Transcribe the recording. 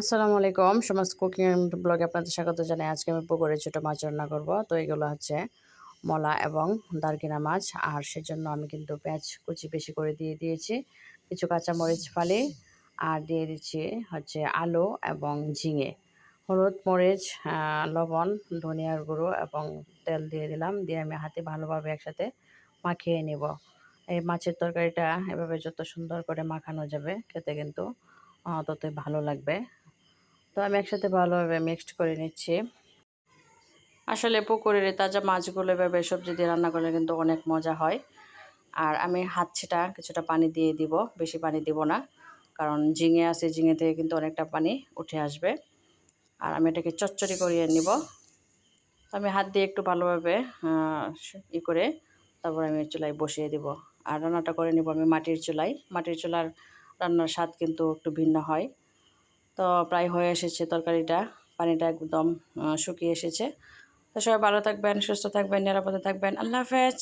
আসসালামু আলাইকুম। সমাজ কুকিং ব্লগে আপনাদের স্বাগত জানাই। আজকে আমি পুকুরে ছোটো মাছ রান্না করব। তো এগুলো হচ্ছে মলা এবং দারকিনা মাছ। আর সেজন্য আমি কিন্তু পেঁয়াজ কুচি বেশি করে দিয়ে দিয়েছি, কিছু কাঁচামরিচ ফালি, আর দিয়ে দিচ্ছি হচ্ছে আলু এবং ঝিঙে। হলুদ, মরিচ লবণ, ধনিয়ার গুঁড়ো এবং তেল দিয়ে দিলাম। দিয়ে আমি হাতে ভালোভাবে একসাথে মাখিয়ে নেব। এই মাছের তরকারিটা এভাবে যত সুন্দর করে মাখানো যাবে, খেতে কিন্তু ততই ভালো লাগবে। তো আমি একসাথে ভালোভাবে মিক্সড করে নিচ্ছি। আসলে পুকুরের তাজা মাছগুলো এভাবে সবজি দিয়ে রান্না করলে কিন্তু অনেক মজা হয়। আর আমি হাত ছেটা কিছুটা পানি দিয়ে দিব, বেশি পানি দিব না, কারণ ঝিঙে আছে, ঝিঙে থেকে কিন্তু অনেকটা পানি উঠে আসবে। আর আমি এটাকে চচ্চড়ি করিয়ে নিব। আমি হাত দিয়ে একটু ভালোভাবে ই করে তারপর আমি চুলাই বসিয়ে দিব। আর রান্নাটা করে নিব আমি মাটির চুলাই মাটির চুলার রান্নার স্বাদ কিন্তু একটু ভিন্ন হয়। তো প্রায় হয়ে এসেছে তরকারিটা। পানিটা একদম শুকিয়ে এসেছে। তো সবাই ভালো থাকবেন, সুস্থ থাকবেন, নিরাপদে থাকবেন। আল্লাহ হাফেজ।